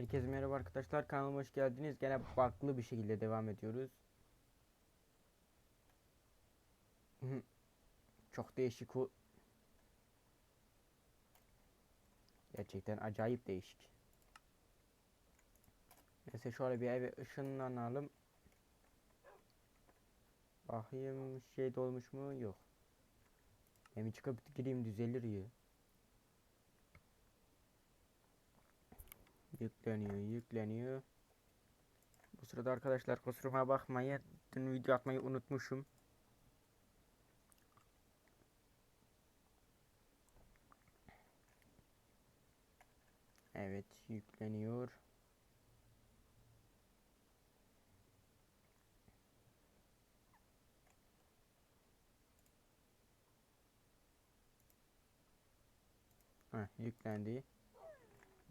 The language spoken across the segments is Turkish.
Herkese merhaba arkadaşlar kanalıma hoş geldiniz. Gene farklı bir şekilde devam ediyoruz. Çok değişik o. Gerçekten acayip değişik. Neyse şöyle bir eve ışınlanalım. Bakayım şey dolmuş mu? Yok. Hem çıkıp gireyim düzelir ya. Yükleniyor, yükleniyor. Bu sırada arkadaşlar kusuruma bakmayın. Dün video atmayı unutmuşum. Evet, yükleniyor. Heh, yüklendi.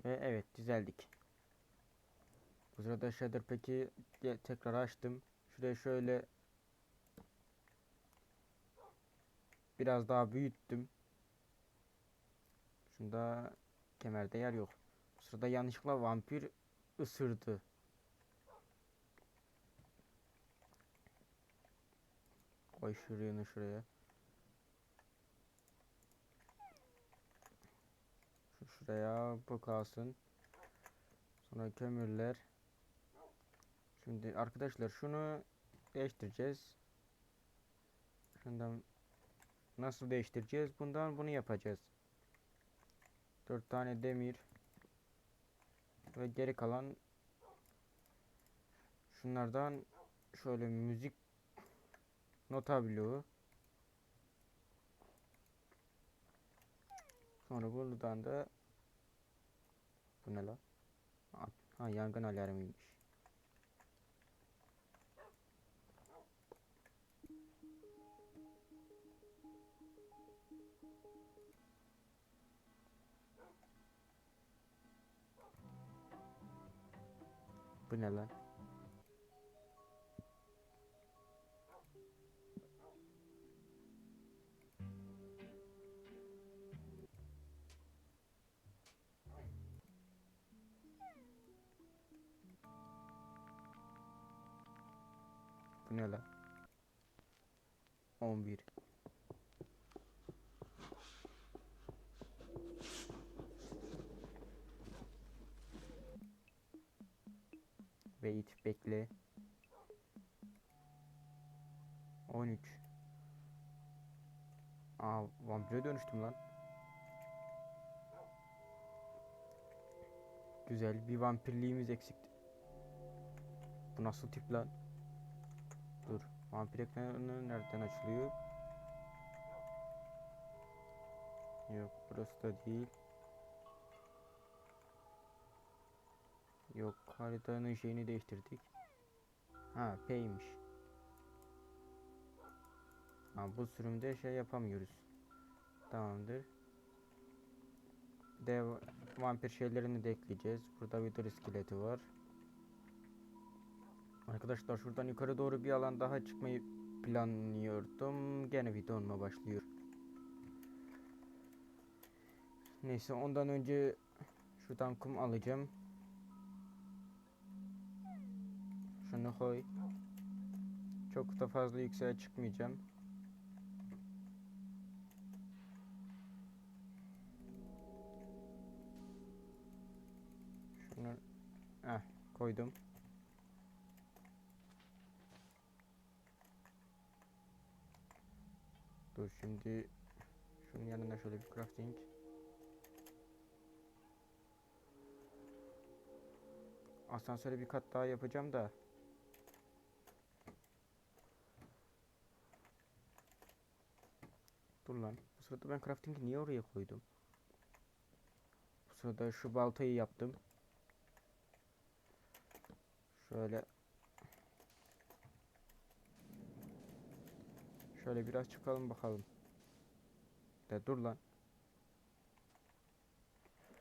Ve evet düzeldik. Bu sırada Shader peki tekrar açtım. Şuraya şöyle biraz daha büyüttüm. Şunda kemerde yer yok. Bu sırada yanlışlıkla vampir ısırdı. Koy şuraya şuraya. Şuraya bu kalsın. Sonra kömürler. Şimdi arkadaşlar şunu değiştireceğiz. Şundan nasıl değiştireceğiz? Bundan bunu yapacağız. 4 tane demir ve geri kalan şunlardan şöyle müzik nota bloğu sonra buradan da bu ne la? Ha yangın alarmıymış. Bu ne lan? Ne lan? 11 Wait bekle. 13 Aa vampire dönüştüm lan. Güzel bir vampirliğimiz eksikti. Bu nasıl tip lan vampir ekranı nereden açılıyor Yok burası da değil Yok haritanın şeyini değiştirdik. Ha P'ymiş. Ha bu sürümde şey yapamıyoruz. Tamamdır. Dev vampir şeylerini de ekleyeceğiz. Burada bir iskeleti var. Arkadaşlar şuradan yukarı doğru bir alan daha çıkmayı planlıyordum. Gene bir donma başlıyor. Neyse ondan önce şuradan kum alacağım. Şunu koy. Çok da fazla yükseğe çıkmayacağım. Şunu eh koydum. Dur şimdi şunun yanına şöyle bir crafting. Asansöre bir kat daha yapacağım da Dur lan. Bu sırada ben crafting'i niye oraya koydum? Bu sırada şu baltayı yaptım. Şöyle. Şöyle biraz çıkalım bakalım. De dur lan.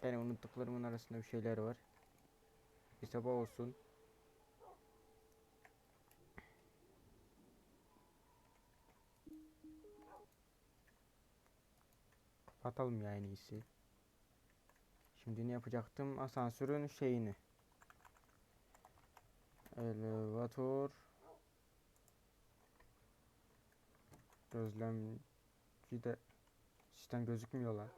Yani unuttuklarımın arasında bir şeyler var. Bir sabah olsun. Atalım ya en iyisi. Şimdi ne yapacaktım? Asansörün şeyini. Elevator. Gözlemci de sistem gözükmüyor lan.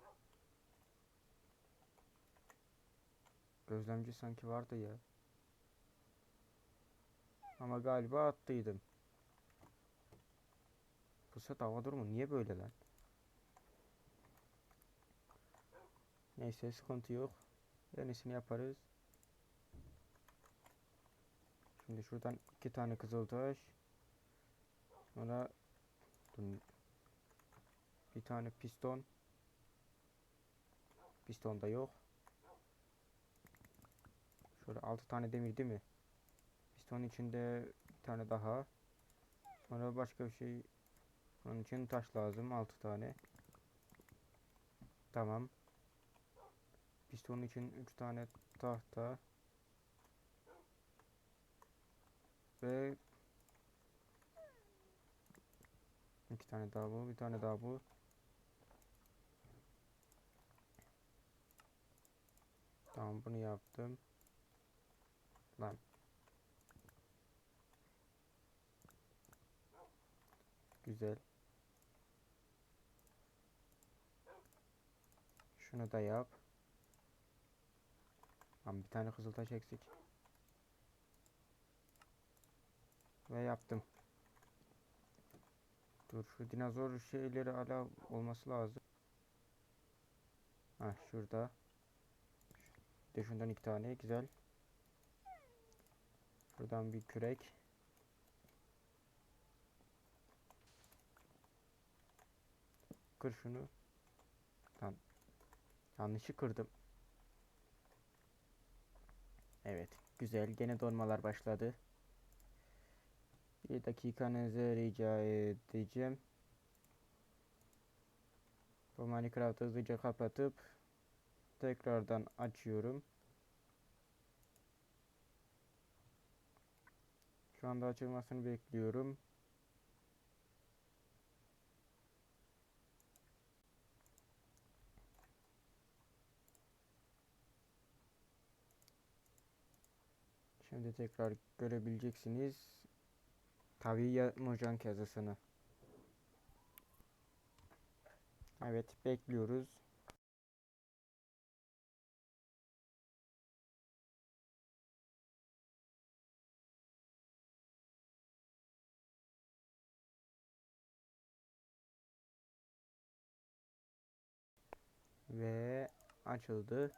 Gözlemci sanki vardı ya. Ama galiba attıydım. Bu set hava durumu niye böyle lan? Neyse sıkıntı yok. Yenisini yaparız. Şimdi şuradan iki tane kızıltaş. Sonra dur, bir tane piston. Piston da yok. Şöyle altı tane demir değil mi? Pistonun içinde bir tane daha. Sonra başka bir şey. Onun için taş lazım. Altı tane. Tamam. Pistonun için üç tane tahta. Ve iki tane daha bu. Bir tane daha bu. Tamam bunu yaptım. Lan. Güzel. Şunu da yap. Tamam bir tane kızıltaş eksik. Ve yaptım. Dur şu dinozor şeyleri hala olması lazım. Ha şurada. De şundan iki tane güzel. Şuradan bir kürek. Kır şunu. Lan. Yanlışı kırdım. Evet. Güzel. Gene donmalar başladı. Bir dakikanızı rica edeceğim. Bu Minecraft'ı hızlıca kapatıp tekrardan açıyorum. Şu anda açılmasını bekliyorum. Şimdi tekrar görebileceksiniz. Tabii ya Mojang yazısını. Evet bekliyoruz. Ve açıldı.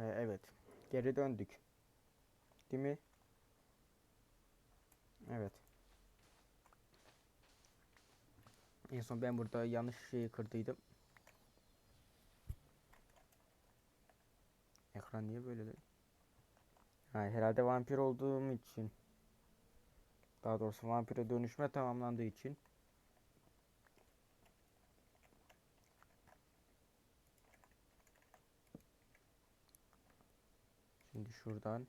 Ve evet. Geri döndük. Değil mi? Evet. En son ben burada yanlış şeyi kırdıydım. Ekran niye böyle? Ha, herhalde vampir olduğum için. Daha doğrusu vampire dönüşme tamamlandığı için. Şuradan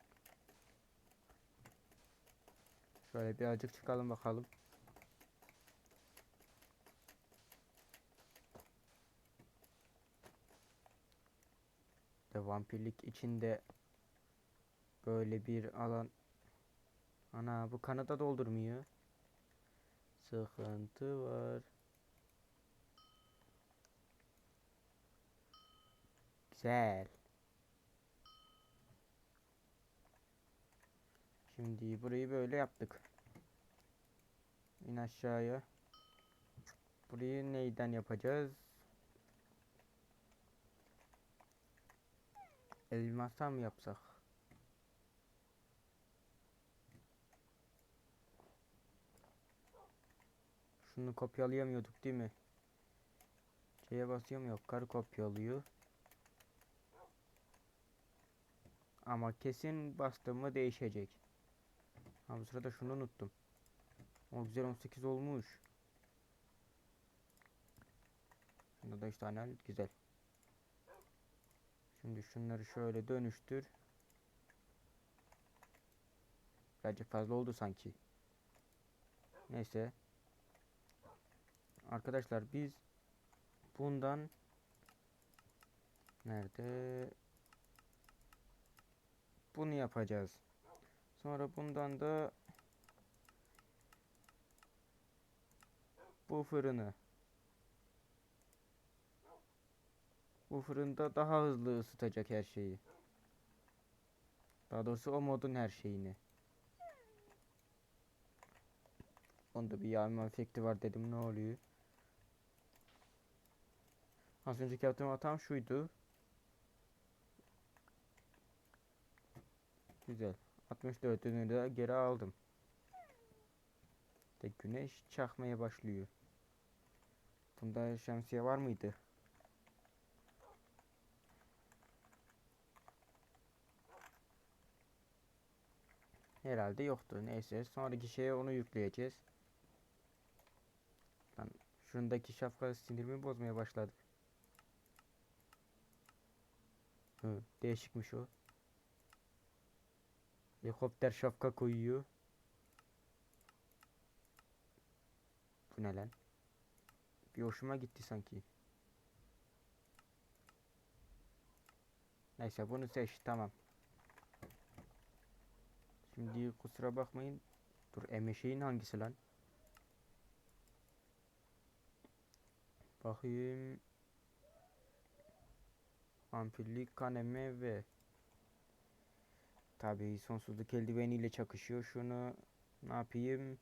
şöyle birazcık çıkalım bakalım. De vampirlik içinde böyle bir alan ana bu kanada doldurmuyor. Sıkıntı var. Güzel. Şimdi burayı böyle yaptık. İn aşağıya. Burayı neyden yapacağız? Elmastan mı yapsak? Şunu kopyalayamıyorduk değil mi? Şeye basıyorum yok. Karı kopyalıyor. Ama kesin bastığımı değişecek. Ha bu sırada şunu unuttum. O güzel 18 olmuş. Şunda da işte tane güzel. Şimdi şunları şöyle dönüştür. Birazcık fazla oldu sanki. Neyse. Arkadaşlar biz bundan nerede bunu yapacağız. Sonra bundan da bu fırını bu fırında daha hızlı ısıtacak her şeyi. Daha doğrusu o modun her şeyini. Onda bir yağma efekti var dedim ne oluyor? Az önceki yaptığım hatam şuydu. Güzel. 64'ünü de geri aldım. De güneş çakmaya başlıyor. Bunda şemsiye var mıydı? Herhalde yoktu. Neyse sonraki şeye onu yükleyeceğiz. Lan şundaki şapka sinirimi bozmaya başladı. Hı, değişikmiş o. Helikopter şapka koyuyor. Bu ne lan? Bir hoşuma gitti sanki. Neyse bunu seç tamam. Şimdi kusura bakmayın. Dur emeşeğin hangisi lan? Bakayım. Ampullik kaneme ve Tabii sonsuzluk eldiveniyle çakışıyor. Şunu ne yapayım?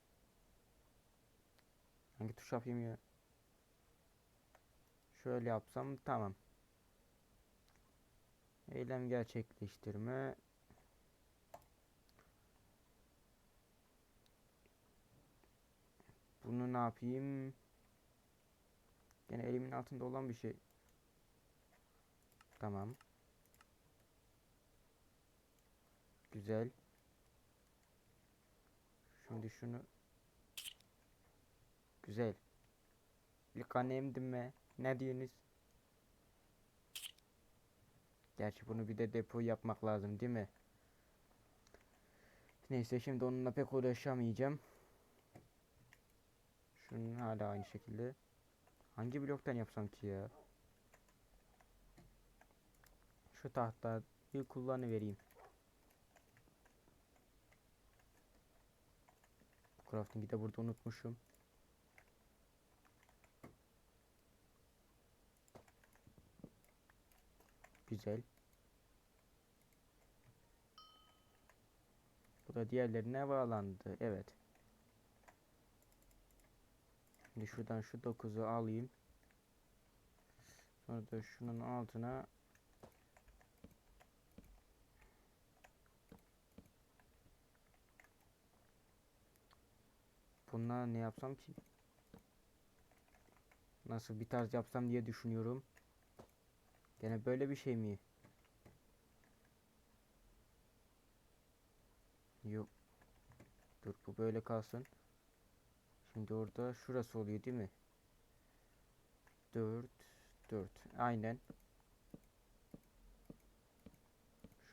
Hangi tuş yapayım ya? Şöyle yapsam tamam. Eylem gerçekleştirme. Bunu ne yapayım? Yine elimin altında olan bir şey. Tamam. Güzel. Şimdi şunu Güzel. İlk annemdim mi? Ne diyorsunuz? Gerçi bunu bir de depo yapmak lazım değil mi? Neyse şimdi onunla pek uğraşamayacağım. Şunun hala aynı şekilde. Hangi bloktan yapsam ki ya? Şu tahtayı kullanıvereyim. Crafting'i de burada unutmuşum. Güzel. Bu da diğerlerine bağlandı. Evet. Şimdi şuradan şu 9'u alayım. Sonra da şunun altına Bununla ne yapsam ki? Nasıl bir tarz yapsam diye düşünüyorum. Gene böyle bir şey mi? Yok. Dur bu böyle kalsın. Şimdi orada şurası oluyor değil mi? 4 4 aynen.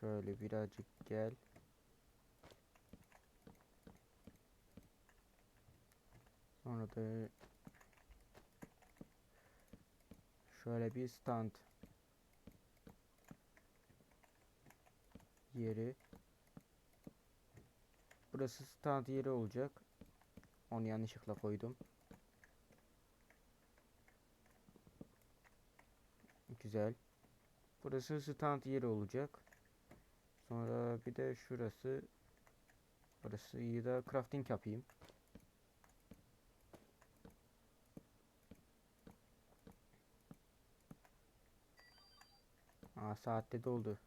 Şöyle birazcık gel. Sonra da şöyle bir stand yeri. Burası stand yeri olacak. Onu yanlışlıkla koydum. Güzel. Burası stand yeri olacak. Sonra bir de şurası. Burası iyi de crafting yapayım. Aa saatte doldu.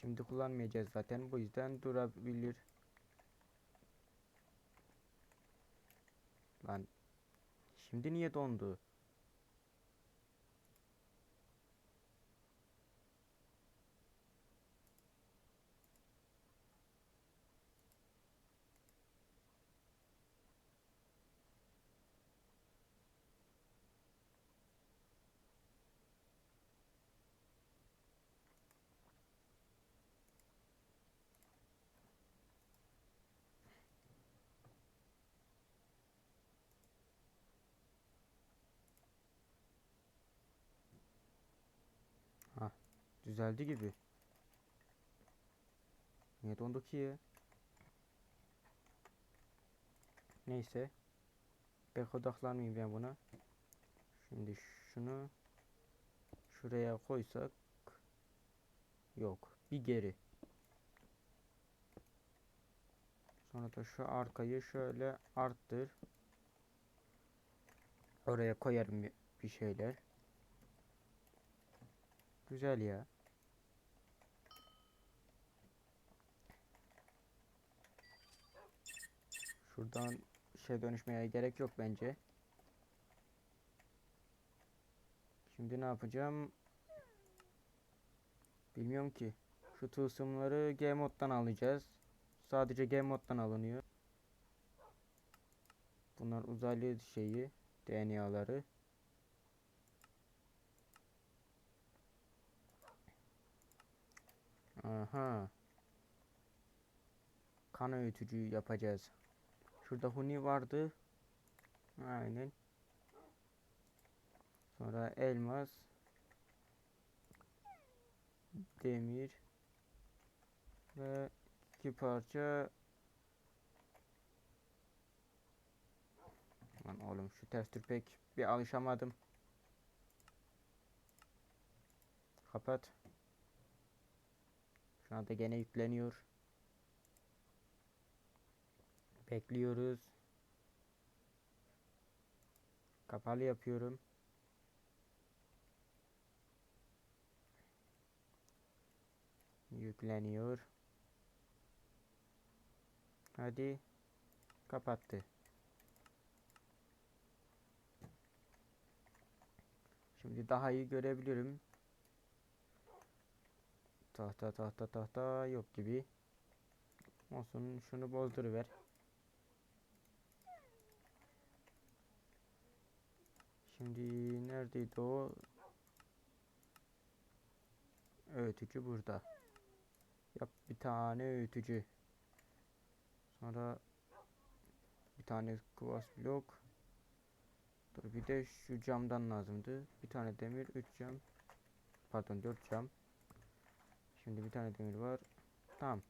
Şimdi kullanmayacağız zaten. Bu yüzden durabilir. Lan şimdi niye dondu? Düzeldi gibi. Niye dondu ki ya? Neyse. Pek odaklanmayayım ben buna. Şimdi şunu şuraya koysak yok. Bir geri. Sonra da şu arkayı şöyle arttır. Oraya koyarım bir- şeyler. Güzel ya. Şuradan şey dönüşmeye gerek yok bence. Şimdi ne yapacağım? Bilmiyorum ki. Şu tılsımları G moddan alacağız. Sadece G moddan alınıyor. Bunlar uzaylı şeyi, DNA'ları. Aha. Kan öğütücü yapacağız. Şurada huni vardı. Aynen. Sonra elmas. Demir. Ve iki parça. Lan oğlum şu testür pek bir alışamadım. Kapat. Şu anda gene yükleniyor. Bekliyoruz. Kapalı yapıyorum. Yükleniyor. Hadi. Kapattı. Şimdi daha iyi görebilirim. Tahta tahta tahta yok gibi. Olsun şunu bozduruver. Şimdi neredeydi o? Öğütücü burada. Yap bir tane öğütücü. Sonra bir tane kuvars blok. Dur bir de şu camdan lazımdı. Bir tane demir, 3 cam. Pardon 4 cam. Şimdi bir tane demir var. Tamam.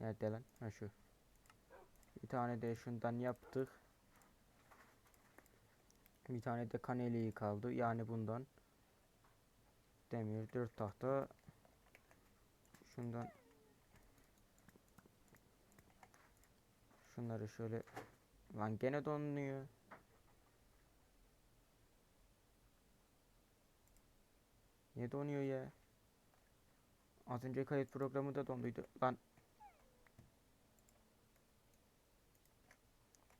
Nerede lan? Ha şu. Bir tane de şundan yaptık. Bir tane de kaneliği kaldı. Yani bundan. Demir, 4 tahta. Şundan. Şunları şöyle. Lan gene donuyor. Niye donuyor ya? Az önce kayıt programı da donduydu. Lan.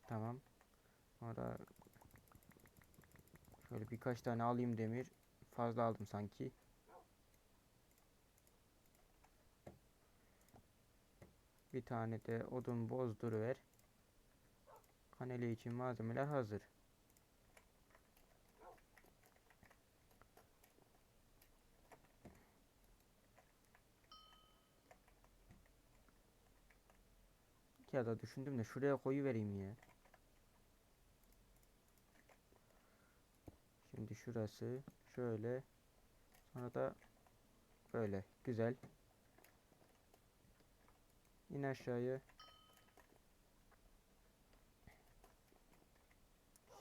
Tamam. Sonra şöyle birkaç tane alayım demir. Fazla aldım sanki. Bir tane de odun bozduruver. Kaneli için malzemeler hazır. Ya da düşündüm de şuraya koyu vereyim ya. Şimdi şurası şöyle. Sonra da böyle güzel. İn aşağıya.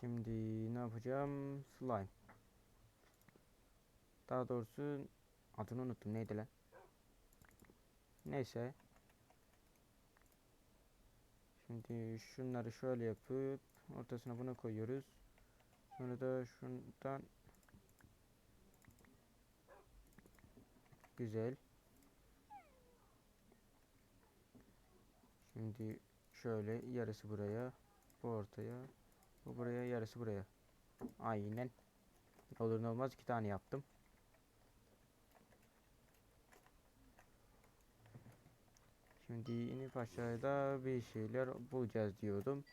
Şimdi ne yapacağım? Slime. Daha doğrusu adını unuttum. Neydi lan? Neyse. Şimdi şunları şöyle yapıp ortasına bunu koyuyoruz. Sonra da şundan güzel. Şimdi şöyle yarısı buraya, bu ortaya, bu buraya, yarısı buraya. Aynen. Olur ne olmaz iki tane yaptım. Şimdi inip aşağıda bir şeyler bulacağız diyordum.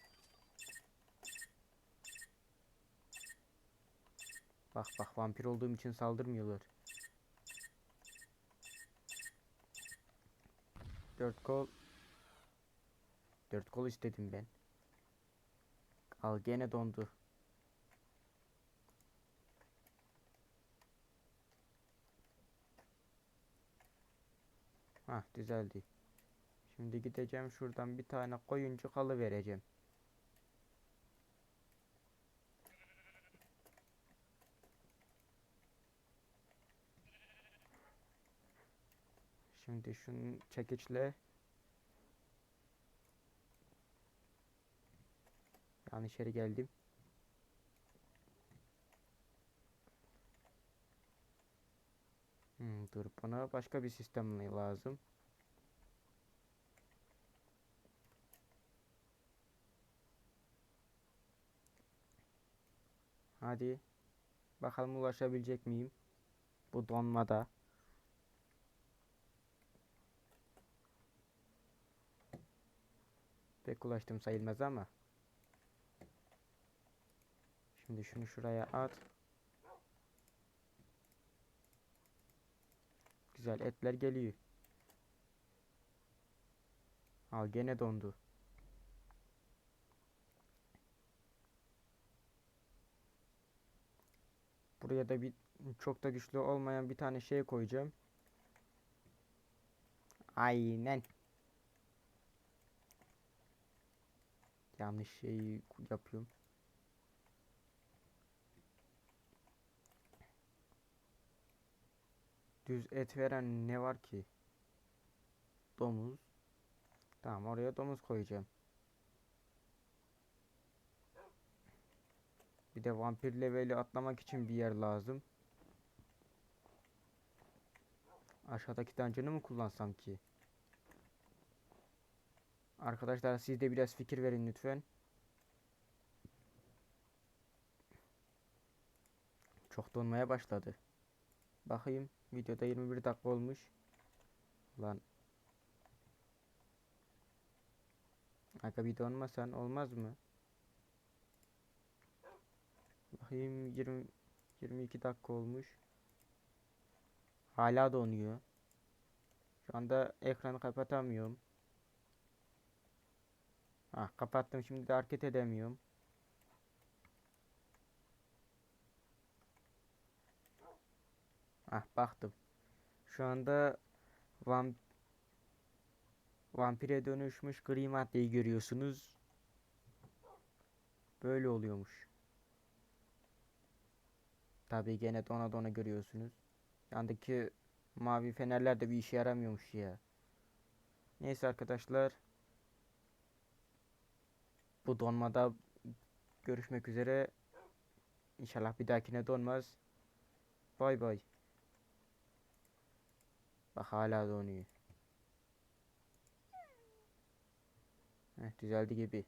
Bak bak vampir olduğum için saldırmıyorlar. 4 kol 4 kol istedim ben. Al gene dondu. Ha düzeldi. Şimdi gideceğim şuradan bir tane koyuncu kalı vereceğim. Şimdi şunu çekiçle yanlış yere geldim. Hmm, dur bana başka bir sistem lazım. Hadi. Bakalım ulaşabilecek miyim? Bu donmada. Pek ulaştım sayılmaz ama. Şimdi şunu şuraya at. Güzel etler geliyor. Al gene dondu. Buraya da bir çok da güçlü olmayan bir tane şey koyacağım. Aynen. Yanlış şeyi yapıyorum. Düz et veren ne var ki? Domuz. Tamam oraya domuz koyacağım. Bir de vampir leveli atlamak için bir yer lazım. Aşağıdaki dungeon'ı mı kullansam ki? Arkadaşlar siz de biraz fikir verin lütfen. Çok donmaya başladı. Bakayım videoda 21 dakika olmuş. Lan. Aga bir donmasan olmaz mı? Bakayım 20 22 dakika olmuş. Hala donuyor. Şu anda ekranı kapatamıyorum. Ah kapattım şimdi de hareket edemiyorum. Ah baktım. Şu anda vamp vampire dönüşmüş gri maddeyi görüyorsunuz. Böyle oluyormuş. Tabii gene dona dona görüyorsunuz. Yandaki mavi fenerler de bir işe yaramıyormuş ya. Neyse arkadaşlar. Bu donmada görüşmek üzere. İnşallah bir dahakine donmaz. Bay bay. Bak hala donuyor. Heh, düzeldi gibi.